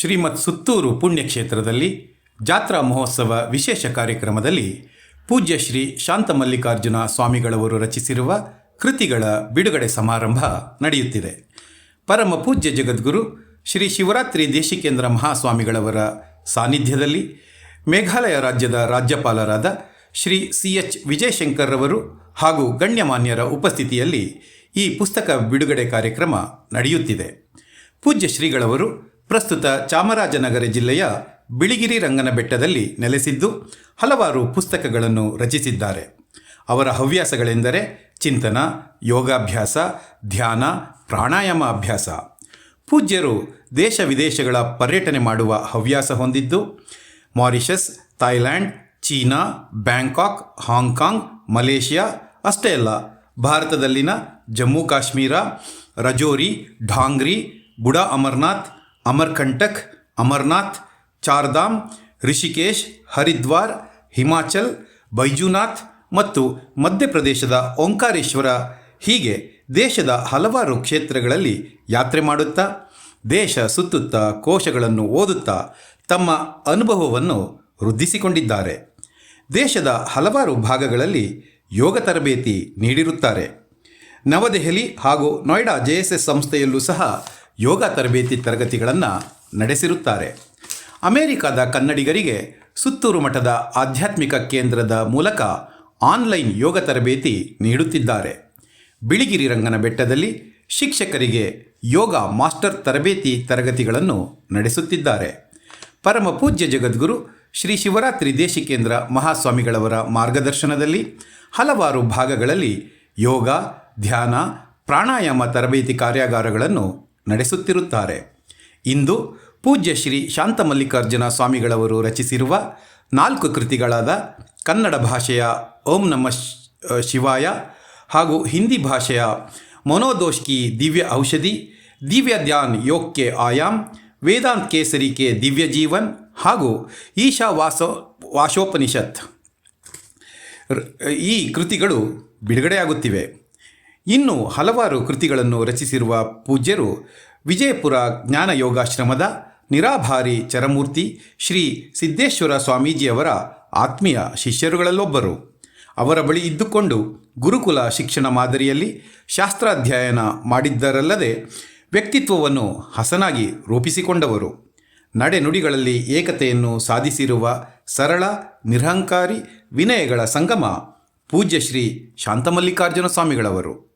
ಶ್ರೀಮತ್ ಸುತ್ತೂರು ಪುಣ್ಯಕ್ಷೇತ್ರದಲ್ಲಿ ಜಾತ್ರಾ ಮಹೋತ್ಸವ ವಿಶೇಷ ಕಾರ್ಯಕ್ರಮದಲ್ಲಿ ಪೂಜ್ಯ ಶ್ರೀ ಶಾಂತ ಮಲ್ಲಿಕಾರ್ಜುನ ಸ್ವಾಮಿಗಳವರು ರಚಿಸಿರುವ ಕೃತಿಗಳ ಬಿಡುಗಡೆ ಸಮಾರಂಭ ನಡೆಯುತ್ತಿದೆ. ಪರಮ ಪೂಜ್ಯ ಜಗದ್ಗುರು ಶ್ರೀ ಶಿವರಾತ್ರಿ ದೇಶಿಕೇಂದ್ರ ಮಹಾಸ್ವಾಮಿಗಳವರ ಸಾನ್ನಿಧ್ಯದಲ್ಲಿ ಮೇಘಾಲಯ ರಾಜ್ಯದ ರಾಜ್ಯಪಾಲರಾದ ಶ್ರೀ ಸಿ ಎಚ್ ವಿಜಯಶಂಕರ್ ರವರು ಹಾಗೂ ಗಣ್ಯಮಾನ್ಯರ ಉಪಸ್ಥಿತಿಯಲ್ಲಿ ಈ ಪುಸ್ತಕ ಬಿಡುಗಡೆ ಕಾರ್ಯಕ್ರಮ ನಡೆಯುತ್ತಿದೆ. ಪೂಜ್ಯ ಶ್ರೀಗಳವರು ಪ್ರಸ್ತುತ ಚಾಮರಾಜನಗರ ಜಿಲ್ಲೆಯ ಬಿಳಿಗಿರಿ ರಂಗನ ಬೆಟ್ಟದಲ್ಲಿ ನೆಲೆಸಿದ್ದು ಹಲವಾರು ಪುಸ್ತಕಗಳನ್ನು ರಚಿಸಿದ್ದಾರೆ. ಅವರ ಹವ್ಯಾಸಗಳೆಂದರೆ ಚಿಂತನ, ಯೋಗಾಭ್ಯಾಸ, ಧ್ಯಾನ, ಪ್ರಾಣಾಯಾಮ ಅಭ್ಯಾಸ. ಪೂಜ್ಯರು ದೇಶ ವಿದೇಶಗಳ ಪರ್ಯಟನೆ ಮಾಡುವ ಹವ್ಯಾಸ ಹೊಂದಿದ್ದು, Mauritius Thailand China, Bangkok, Hong Kong, Malaysia, ಅಷ್ಟೇ ಅಲ್ಲ, ಭಾರತದಲ್ಲಿನ ಜಮ್ಮು ಕಾಶ್ಮೀರ, ರಜೋರಿ, ಢಾಂಗ್ರಿ, ಬುಡಾ ಅಮರ್ನಾಥ್ ಅಮರ್ಕಂಟಕ್, ಅಮರ್ನಾಥ್, ಚಾರ್ಧಾಮ್, ರಿಷಿಕೇಶ್, ಹರಿದ್ವಾರ್, ಹಿಮಾಚಲ್, ಬೈಜುನಾಥ್ ಮತ್ತು ಮಧ್ಯಪ್ರದೇಶದ ಓಂಕಾರೇಶ್ವರ ಹೀಗೆ ದೇಶದ ಹಲವಾರು ಕ್ಷೇತ್ರಗಳಲ್ಲಿ ಯಾತ್ರೆ ಮಾಡುತ್ತಾ, ದೇಶ ಸುತ್ತುತ್ತಾ ಕೋಶಗಳನ್ನು ಓದುತ್ತಾ ತಮ್ಮ ಅನುಭವವನ್ನು ವೃದ್ಧಿಸಿಕೊಂಡಿದ್ದಾರೆ. ದೇಶದ ಹಲವಾರು ಭಾಗಗಳಲ್ಲಿ ಯೋಗ ತರಬೇತಿ ನೀಡಿರುತ್ತಾರೆ. ನವದೆಹಲಿ ಹಾಗೂ ನೋಯ್ಡಾ ಜೆ ಎಸ್ ಎಸ್ ಸಂಸ್ಥೆಯಲ್ಲೂ ಸಹ ಯೋಗ ತರಬೇತಿ ತರಗತಿಗಳನ್ನು ನಡೆಸಿರುತ್ತಾರೆ. ಅಮೆರಿಕದ ಕನ್ನಡಿಗರಿಗೆ ಸುತ್ತೂರು ಮಠದ ಆಧ್ಯಾತ್ಮಿಕ ಕೇಂದ್ರದ ಮೂಲಕ ಆನ್ಲೈನ್ ಯೋಗ ತರಬೇತಿ ನೀಡುತ್ತಿದ್ದಾರೆ. ಬಿಳಿಗಿರಿ ರಂಗನ ಬೆಟ್ಟದಲ್ಲಿ ಶಿಕ್ಷಕರಿಗೆ ಯೋಗ ಮಾಸ್ಟರ್ ತರಬೇತಿ ತರಗತಿಗಳನ್ನು ನಡೆಸುತ್ತಿದ್ದಾರೆ. ಪರಮ ಪೂಜ್ಯ ಜಗದ್ಗುರು ಶ್ರೀ ಶಿವರಾತ್ರಿ ದೇಶಿಕೇಂದ್ರ ಮಹಾಸ್ವಾಮಿಗಳವರ ಮಾರ್ಗದರ್ಶನದಲ್ಲಿ ಹಲವಾರು ಭಾಗಗಳಲ್ಲಿ ಯೋಗ, ಧ್ಯಾನ, ಪ್ರಾಣಾಯಾಮ ತರಬೇತಿ ಕಾರ್ಯಾಗಾರಗಳನ್ನು ನಡೆಸುತ್ತಿರುತ್ತಾರೆ. ಇಂದು ಪೂಜ್ಯ ಶ್ರೀ ಶಾಂತ ಮಲ್ಲಿಕಾರ್ಜುನ ಸ್ವಾಮಿಗಳವರು ರಚಿಸಿರುವ ನಾಲ್ಕು ಕೃತಿಗಳಾದ ಕನ್ನಡ ಭಾಷೆಯ ಓಂ ನಮ ಶಿವಾಯ ಹಾಗೂ ಹಿಂದಿ ಭಾಷೆಯ ಮನೋದೋಷ್ ಕಿ ದಿವ್ಯ ಔಷಧಿ, ದಿವ್ಯ ಧ್ಯಾನ್ ಯೋಗ್ ಕೆ ಆಯಾಮ್, ವೇದಾಂತ್ ಕೇಸರಿ ಕೆ ದಿವ್ಯ ಜೀವನ್ ಹಾಗೂ ಈಶಾ ವಾಸೋ, ವಾಶೋಪನಿಷತ್. ಈ ಕೃತಿಗಳು ಬಿಡುಗಡೆಯಾಗುತ್ತಿವೆ. ಇನ್ನು ಹಲವಾರು ಕೃತಿಗಳನ್ನು ರಚಿಸಿರುವ ಪೂಜ್ಯರು ವಿಜಯಪುರ ಜ್ಞಾನಯೋಗಾಶ್ರಮದ ನಿರಾಭಾರಿ ಚರಮೂರ್ತಿ ಶ್ರೀ ಸಿದ್ದೇಶ್ವರ ಸ್ವಾಮೀಜಿಯವರ ಆತ್ಮೀಯ ಶಿಷ್ಯರುಗಳಲ್ಲೊಬ್ಬರು. ಅವರ ಬಳಿ ಇದ್ದುಕೊಂಡು ಗುರುಕುಲ ಶಿಕ್ಷಣ ಮಾದರಿಯಲ್ಲಿ ಶಾಸ್ತ್ರಾಧ್ಯಯನ ಮಾಡಿದ್ದರಲ್ಲದೆ ವ್ಯಕ್ತಿತ್ವವನ್ನು ಹಸನಾಗಿ ರೂಪಿಸಿಕೊಂಡವರು. ನಡೆನುಡಿಗಳಲ್ಲಿ ಏಕತೆಯನ್ನು ಸಾಧಿಸಿರುವ ಸರಳ, ನಿರಹಂಕಾರಿ ವಿನಯಗಳ ಸಂಗಮ ಪೂಜ್ಯ ಶ್ರೀ ಶಾಂತಮಲ್ಲಿಕಾರ್ಜುನ ಸ್ವಾಮಿಗಳವರು.